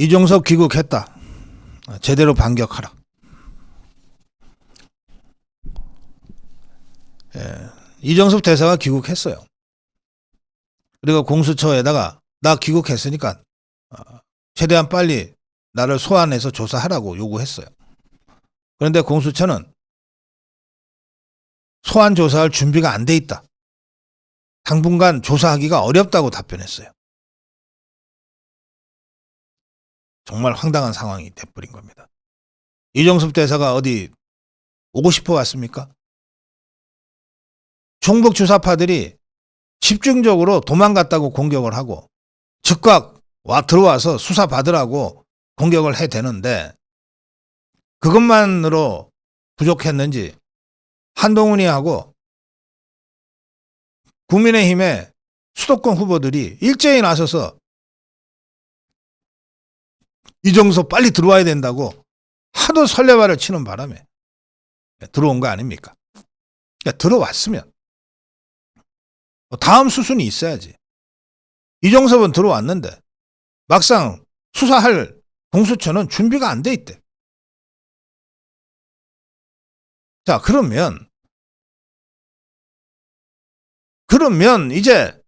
이종섭 귀국했다. 제대로 반격하라. 예, 이종섭 대사가 귀국했어요. 그리고 공수처에다가 나 귀국했으니까 어, 최대한 빨리 나를 소환해서 조사하라고 요구했어요. 그런데 공수처는 소환 조사할 준비가 안 돼 있다. 당분간 조사하기가 어렵다고 답변했어요. 정말 황당한 상황이 돼버린 겁니다. 이종섭 대사가 어디 오고 싶어 왔습니까? 종북 주사파들이 집중적으로 도망갔다고 공격을 하고 즉각 와 들어와서 수사 받으라고 공격을 해 대는데 그것만으로 부족했는지 한동훈이하고 국민의힘의 수도권 후보들이 일제히 나서서 이정서 빨리 들어와야 된다고 하도 설레발을 치는 바람에 들어온 거 아닙니까? 그러니까 들어왔으면 뭐 다음 수순이 있어야지. 이정섭은 들어왔는데 막상 수사할 공수처는 준비가 안 돼 있대. 자, 그러면 그러면 이제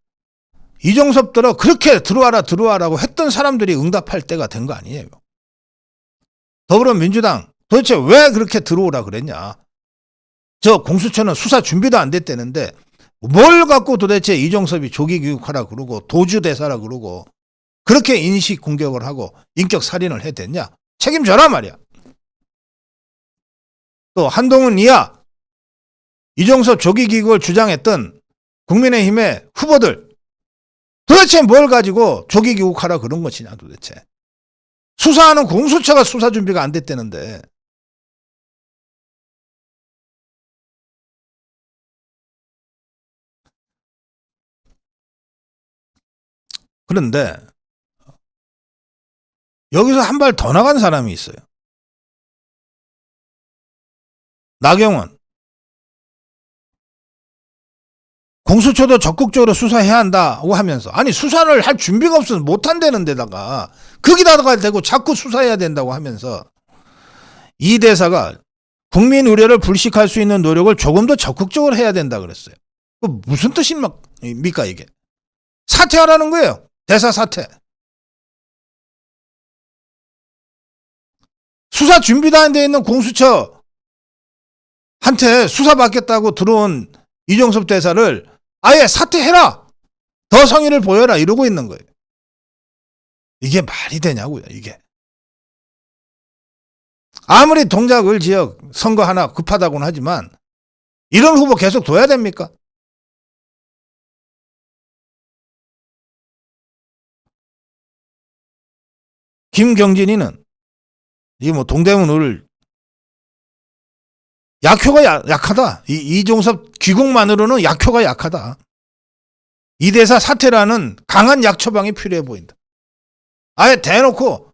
이종섭 들어 그렇게 들어와라 들어와라고 했던 사람들이 응답할 때가 된 거 아니에요. 더불어민주당 도대체 왜 그렇게 들어오라 그랬냐? 저 공수처는 수사 준비도 안 됐다는데 뭘 갖고 도대체 이종섭이 조기 교육하라 그러고 도주 대사라 그러고 그렇게 인식 공격을 하고 인격 살인을 해댔냐? 책임져라 말이야. 또 한동훈 이하 이종섭 조기 교육을 주장했던 국민의힘의 후보들 도대체 뭘 가지고 조기 교육하라 그런 것이냐 도대체. 수사하는 공수처가 수사 준비가 안 됐다는데 그런데 여기서 한 발 더 나간 사람이 있어요. 나경원. 공수처도 적극적으로 수사해야 한다고 하면서 아니 수사를 할 준비가 없어서 못 한다는 데다가 거기다가 대고 자꾸 수사해야 된다고 하면서 이 대사가 국민 우려를 불식할 수 있는 노력을 조금 더 적극적으로 해야 된다 그랬어요. 그 무슨 뜻입니까 이게? 사퇴하라는 거예요. 대사 사퇴. 수사 돼 있는 공수처 한테 수사 받겠다고 들어온 이종섭 대사를 아예 사퇴해라. 더 성의를 보여라 이러고 있는 거예요. 이게 말이 되냐고요, 이게. 아무리 동작을 지역 선거 하나 급하다고는 하지만 이런 후보 계속 둬야 됩니까? 김경진이는 이뭐 동대문을 약효가 야- 약하다. 이 이종섭 귀국만으로는 약효가 약하다. 이 대사 사퇴라는 강한 약 처방이 필요해 보인다. 아예 대놓고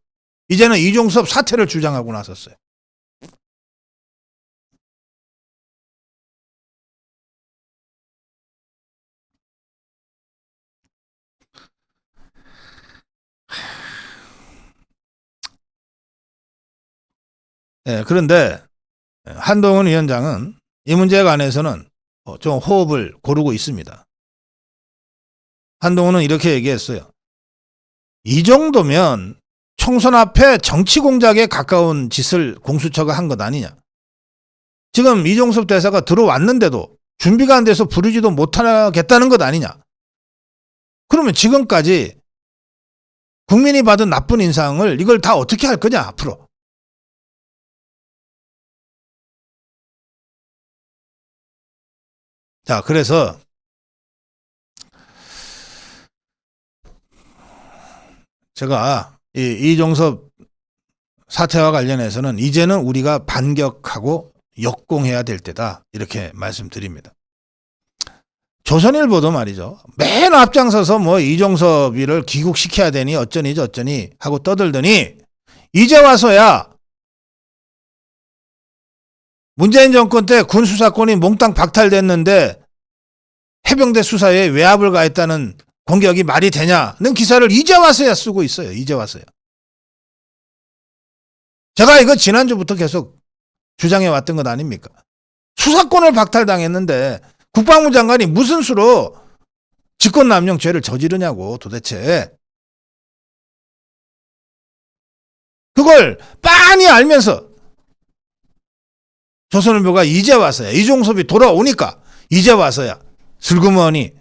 이제는 이종섭 사퇴를 주장하고 나섰어요. 예, 그런데 한동훈 위원장은 이 문제에 관해서는 어, 좀 호흡을 고르고 있습니다. 한동훈은 이렇게 얘기했어요. 이 정도면 총선 앞에 정치 공작에 가까운 짓을 공수처가 한 것 아니냐. 지금 이종섭 대사가 들어왔는데도 준비가 안 돼서 부르지도 못하겠다는 것 아니냐. 그러면 지금까지 국민이 받은 나쁜 인상을 이걸 다 어떻게 할 거냐, 앞으로. 자, 그래서 제가 이 이종섭 사태와 관련해서는 이제는 우리가 반격하고 역공해야 될 때다 이렇게 말씀드립니다. 조선일보도 말이죠. 맨 앞장서서 뭐 이종섭이를 귀국시켜야 되니 어쩌니 저쩌니 하고 떠들더니 이제 와서야 문재인 정권 때 군 수사권이 몽땅 박탈됐는데 해병대 수사에 외압을 가했다는 공격이 말이 되냐는 기사를 이제 와서야 쓰고 있어요. 이제 와서야. 제가 이거 지난주부터 계속 주장해 왔던 것 아닙니까? 수사권을 박탈당했는데 국방부 장관이 무슨 수로 직권남용 죄를 저지르냐고 도대체. 그걸 빤히 알면서 조선일보가 이제 와서야 이종섭이 돌아오니까 이제 와서야 슬그머니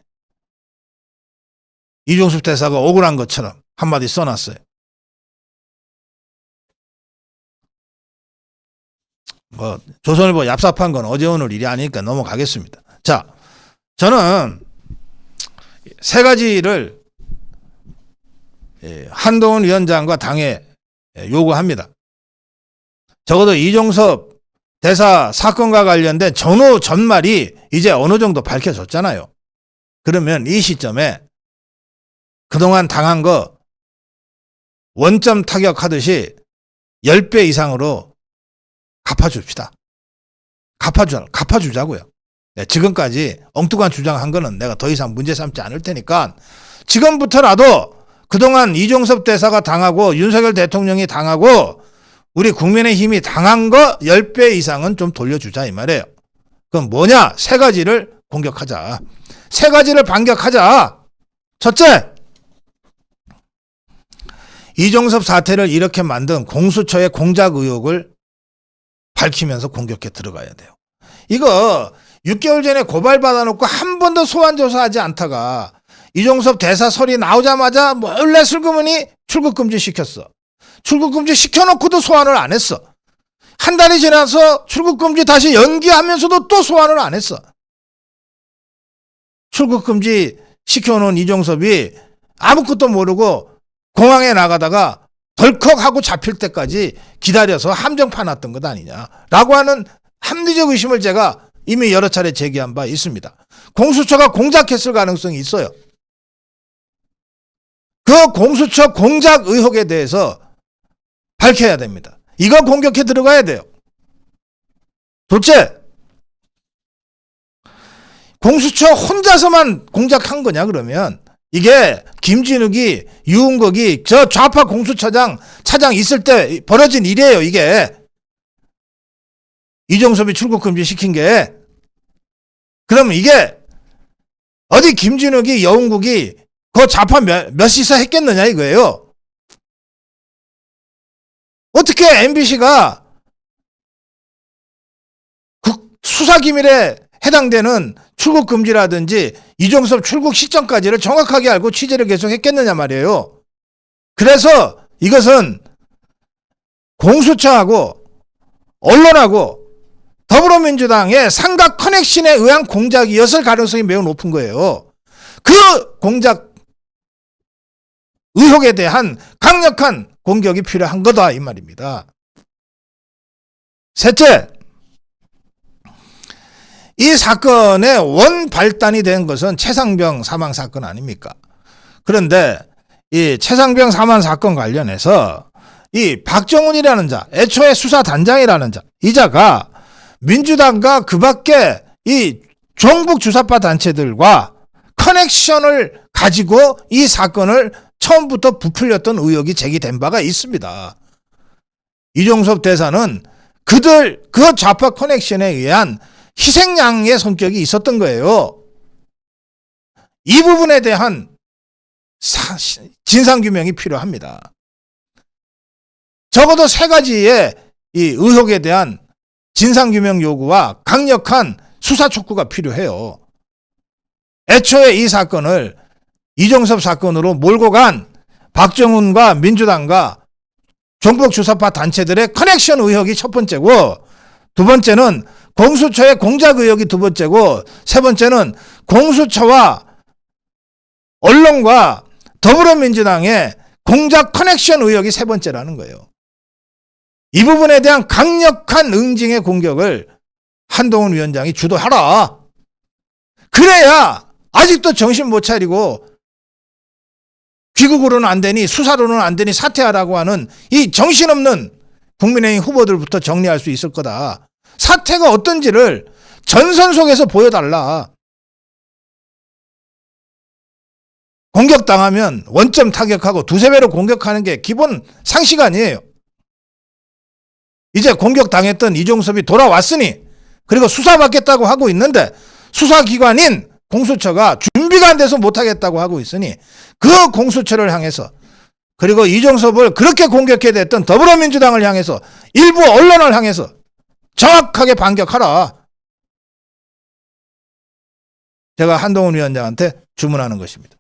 이종섭 대사가 억울한 것처럼 한마디 써놨어요. 뭐 조선일보 얍삽한 건 어제 오늘 일이 아니니까 넘어가겠습니다. 자, 저는 세 가지를 예, 한동훈 위원장과 당에 예, 요구합니다. 적어도 이종섭 대사 사건과 관련된 전후 전말이 이제 어느 정도 밝혀졌잖아요. 그러면 이 시점에 그동안 당한 거 원점 타격하듯이 10배 이상으로 갚아줍시다. 갚아주, 갚아주자고요. 네, 지금까지 엉뚱한 주장한 거는 내가 더 이상 문제 삼지 않을 테니까 지금부터라도 그동안 이종섭 대사가 당하고 윤석열 대통령이 당하고 우리 국민의힘이 당한 거 10배 이상은 좀 돌려주자 이 말이에요. 그럼 뭐냐? 세 가지를 공격하자. 세 가지를 반격하자. 첫째, 이종섭 사태를 이렇게 만든 공수처의 공작 의혹을 밝히면서 공격해 들어가야 돼요. 이거 6개월 전에 고발 받아놓고 한 번도 소환 조사하지 않다가 이종섭 대사 설이 나오자마자 몰래 슬그머니 출국 금지 시켰어. 출국금지 시켜놓고도 소환을 안 했어. 한 달이 지나서 출국금지 다시 연기하면서도 또 소환을 안 했어. 출국금지 시켜놓은 이종섭이 아무것도 모르고 공항에 나가다가 덜컥 하고 잡힐 때까지 기다려서 함정 파놨던 것 아니냐라고 하는 합리적 의심을 제가 이미 여러 차례 제기한 바 있습니다. 공수처가 공작했을 가능성이 있어요. 그 공수처 공작 의혹에 대해서 밝혀야 됩니다. 이거 공격해 들어가야 돼요. 둘째, 공수처 혼자서만 공작한 거냐 그러면 이게 김진욱이 유흥국이 저 좌파 공수처장 차장 있을 때 벌어진 일이에요 이게 이종섭이 출국 금지 시킨 게 그러면 이게 어디 김진욱이 여운국이 그 좌파 몇, 몇이서 했겠느냐 이거예요 어떻게 MBC가 수사기밀에 해당되는 출국 금지라든지 이종섭 출국 시점까지를 정확하게 알고 취재를 계속 했겠느냐 말이에요. 그래서 이것은 공수처하고 언론하고 더불어민주당의 삼각 커넥션에 의한 공작이었을 가능성이 매우 높은 거예요. 그 공작 의혹에 대한 강력한 공격이 필요한 거다 이 말입니다. 셋째, 이 사건의 원 발단이 된 것은 최상병 사망 사건 아닙니까? 그런데 이 최상병 사망 사건 관련해서 이 박정훈이라는 자, 애초에 수사 단장이라는 자, 이 자가 민주당과 그 밖에 이 종북 주사파 단체들과 커넥션을 가지고 이 사건을 처음부터 부풀렸던 의혹이 제기된 바가 있습니다. 이종섭 대사는 그들, 그 좌파 커넥션에 의한 희생양의 성격이 있었던 거예요. 이 부분에 대한 진상규명이 필요합니다. 적어도 세 가지의 이 의혹에 대한 진상규명 요구와 강력한 수사 촉구가 필요해요. 애초에 이 사건을 이종섭 사건으로 몰고 간 박정훈과 민주당과 종북 주사파 단체들의 커넥션 의혹이 첫 번째고 두 번째는 공수처의 공작 의혹이 두 번째고 세 번째는 공수처와 언론과 더불어민주당의 공작 커넥션 의혹이 세 번째라는 거예요. 이 부분에 대한 강력한 응징의 공격을 한동훈 위원장이 주도하라. 그래야 아직도 정신 못 차리고 귀국으로는 안 되니 수사로는 안 되니 사퇴하라고 하는 이 정신없는 국민의힘 후보들부터 정리할 수 있을 거다. 사태가 어떤지를 전선 속에서 보여달라. 공격당하면 원점 타격하고 두세 배로 공격하는 게 기본 상식 아니에요. 이제 공격당했던 이종섭이 돌아왔으니 그리고 수사받겠다고 하고 있는데 수사기관인 공수처가 준비가 안 돼서 못하겠다고 하고 있으니 그 공수처를 향해서 그리고 이종섭을 그렇게 공격해 댔던 더불어민주당을 향해서 일부 언론을 향해서 정확하게 반격하라. 제가 한동훈 위원장한테 주문하는 것입니다.